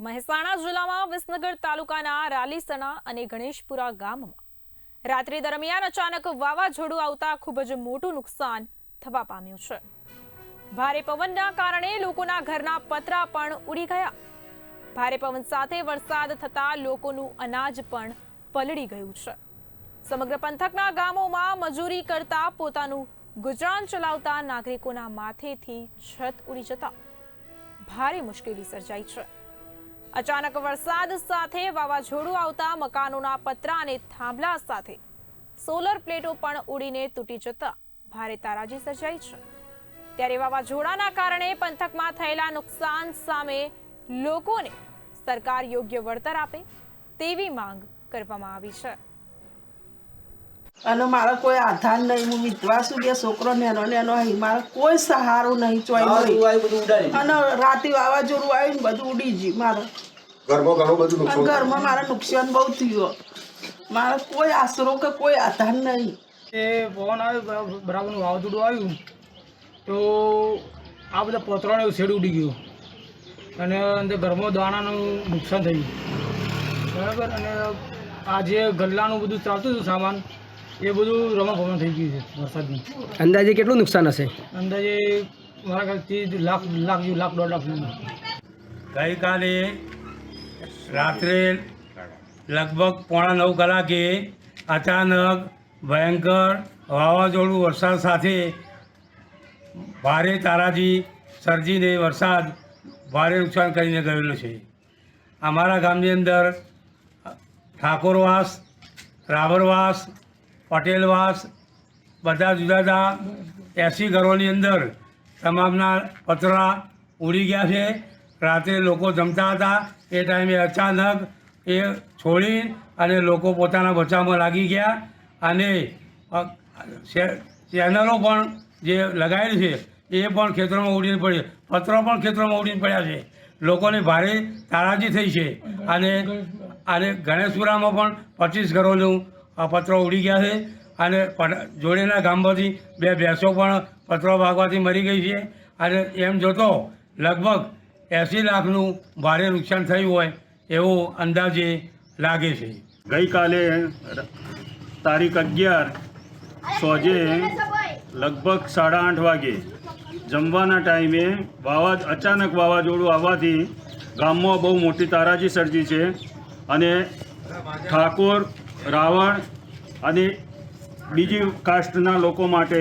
મહેસાણા જિલ્લામાં વિસનગર તાલુકાના રાલીસણા અને ગણેશપુરા ગામમાં રાત્રિ દરમિયાન અચાનક વાવાઝોડું આવતા ખૂબ જ મોટું નુકસાન થવા પામ્યું છે. ભારે પવનના કારણે લોકોના ઘરના પતરા પણ ઉડી ગયા. ભારે પવન સાથે વરસાદ થતા લોકોનું અનાજ પણ પલળી ગયું છે. સમગ્ર પંથકના ગામોમાં મજૂરી કરતા પોતાનું ગુજરાન ચલાવતા નાગરિકોના માથેથી છત ઉડી જતા ભારે મુશ્કેલી સર્જાઈ છે. અચાનક વરસાદ સાથે વાવાઝોડું આવતા મકાનોના પતરા અને થાંભલા સાથે સોલર પ્લેટો પણ ઉડીને તૂટી જતા ભારે તારાજી સર્જાઈ છે. ત્યારે વાવાઝોડાના કારણે પંથકમાં થયેલા નુકસાન સામે લોકોને સરકાર યોગ્ય વળતર આપે તેવી માંગ કરવામાં આવી છે. અને મારો કોઈ આધાર નહીં હું વિધવા છું બે છોકરો નેનો નેનો અહીં મારો કોઈ સહારો નહીં ચોઈ અને રાતે વાવાઝોડું આવ્યું ને બધું ઉડી ગયું મારો. ઘરમાં ઘણું નુકસાન મારા નુકસાન બહુ થયું. મારો કોઈ આશરો કે કોઈ આધાર નહીં. એ પવન આવ્યો બરા- બરાબરનું વાવાઝોડું આવ્યું તો આ બધા પતરાને એવું શેડ ઉડી ગયું. અને અંદર ઘરમાં દાણાનું નુકસાન થયું. બરાબર અને આ જે ગલ્લાનું બધું ચાલતું હતું સામાન એ બધું રમા થઈ ગયું છે વરસાદની. અંદાજે કેટલું નુકસાન હશે? અંદાજે મારા ખ્યાલથી લાખ લાખ જેવું લાખ દોઢ લાખ ગઈકાલે રાત્રે લગભગ પોણા નવ કલાકે અચાનક ભયંકર વાવાઝોડું વરસાદ સાથે ભારે તારાજી સર્જીને વરસાદ ભારે નુકસાન કરીને ગયેલો છે. અમારા ગામની અંદર ઠાકોરવાસ રાવરવાસ પટેલવાસ બધા જુદા જુદા એંસી ઘરોની અંદર તમામના પતરા ઉડી ગયા છે. રાત્રે લોકો જમતા હતા. એ ટાઈમે અચાનક એ છોડી અને લોકો પોતાના બચાવમાં લાગી ગયા. અને ચેનલો પણ જે લગાવેલી છે, એ પણ ખેતરોમાં ઉડીને પડી પત્રો પણ ખેતરોમાં ઉડીને પડ્યા છે. લોકોને ભારે તારાજી થઈ છે. અને અને ગણેશપુરામાં પણ પચીસ ઘરોનું અ, પત્રો ઉડી ગયા છે અને જોડેના ગામમાંથી બે ભેંસો પણ પત્રો ભાગવાથી મરી ગઈ છે અને એમ જોતો લગભગ એંસી લાખનું ભારે નુકસાન થયું હોય એવો અંદાજે લાગે છે. ગઈકાલે તારીખ અગિયાર સોજે લગભગ સાડા આઠ વાગે જમવાના ટાઈમે વાવા અચાનક વાવાઝોડું આવવાથી ગામમાં બહુ મોટી તારાજી સર્જી છે અને ઠાકોર રાવણ અને બીજી કાસ્ટના લોકો માટે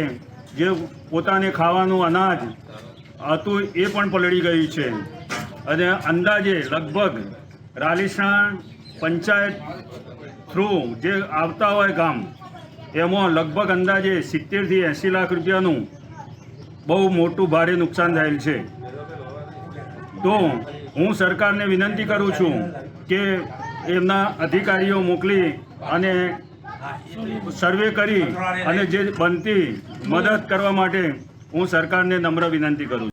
જે પોતાને ખાવાનું અનાજ હતું એ પણ પલળી ગયું છે. અને અંદાજે લગભગ રાલીસાણ પંચાયત થ્રુ જે આવતા હોય ગામ, એમાં લગભગ અંદાજે સિત્તેરથી એંસી લાખ રૂપિયાનું બહુ મોટું ભારે નુકસાન થયેલ છે. તો હું સરકારને વિનંતી કરું છું કે એમના અધિકારીઓ મોકલી અને સર્વે કરી અને જે બનતી મદદ કરવા માટે હું સરકારને નમ્ર વિનંતી કરું છું.